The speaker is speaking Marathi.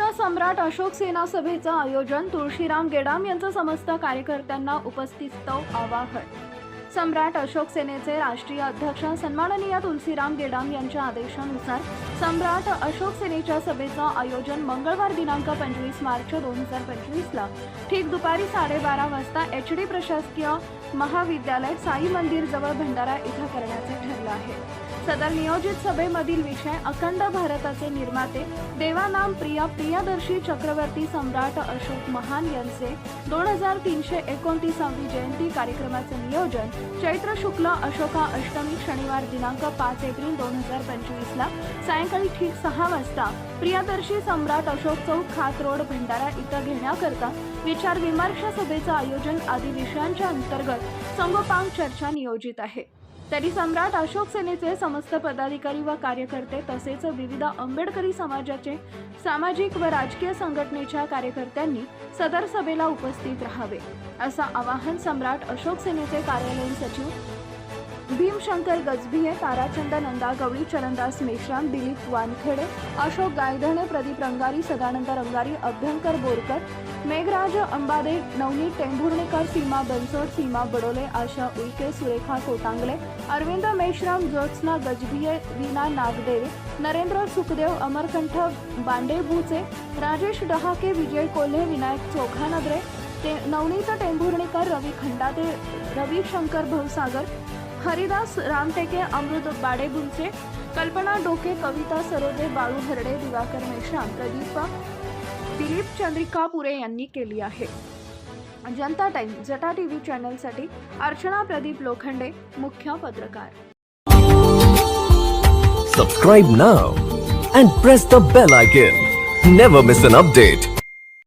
अशोक सेना सभेचं आयोजन तुळशीराम गेडाम यांचं समस्त कार्यकर्त्यांना उपस्थित आवाहन. सम्राट अशोक सेनेचे राष्ट्रीय अध्यक्ष सन्माननीय तुलसीराम गेडाम यांच्या आदेशानुसार सम्राट अशोक सेनेच्या सभेचं आयोजन मंगळवार दिनांक पंचवीस मार्च दोन हजार पंचवीसला ठीक दुपारी साडेबारा वाजता एच डी प्रशासकीय महाविद्यालय साई मंदिर जवळ भंडारा इथं करण्याचे ठरलं आहे. सदर नियोजित सभेमधील विषय अखंड भारताचे निर्माते देवानाम प्रिया प्रियादर्शी चक्रवर्ती सम्राट अशोक महान यांचे दोन हजार तीनशे एकोणतीसावी जयंती कार्यक्रमाचे नियोजन चैत्र शुक्ल अशोका अष्टमी शनिवार दिनांक पाच एप्रिल दोन हजार पंचवीसला सायंकाळी ठीक सहा वाजता प्रियदर्शी सम्राट अशोक चौक खात रोड भंडारा इथं घेण्याकरता विचार विमर्श सभेचं आयोजन आदी विषयांच्या अंतर्गत संगोपांग चर्चा नियोजित आहे. तरी सम्राट अशोक सेनेचे समस्त पदाधिकारी व कार्यकर्ते तसेच विविध आंबेडकरी समाजाचे सामाजिक व राजकीय संघटनेच्या कार्यकर्त्यांनी सदर सभेला उपस्थित राहावे असं आवाहन सम्राट अशोक सेनेचे कार्यालयीन सचिव भीमशंकर गजभिये ताराचंद नंदा गवळी चरणदास मेश्राम दिलीप वानखेडे अशोक गायधणे प्रदीप रंगारी सदानंद रंगारी अभ्यंकर बोरकर मेघराज अंबादे नवनीत टेंभुर्णेकर सीमा बनसोड सीमा बडोले आशा उईके सुरेखा कोटांगले अरविंद मेश्राम ज्योत्स्ना गजभिये वीना नागदेवे नरेंद्र सुखदेव अमरकंठ बांडेभूचे राजेश डहाके विजय कोल्हे विनायक चोखानद्रे ते नवनीत टेंभुर्णेकर रवी खंडाते रवी शंकर भवसागर हरिदास रामटेके अमृत बाडेगुंचे कल्पना डोके कविता सरोदे बाळू हरडे दिवाकर मेश्राम प्रदीप दिलीप चंद्रिका पुरे यांनी केली आहे. जनता टाइम जटा टी व्ही चॅनलसाठी अर्चना प्रदीप लोखंडे मुख्य पत्रकार. Subscribe now and press the bell icon never miss an update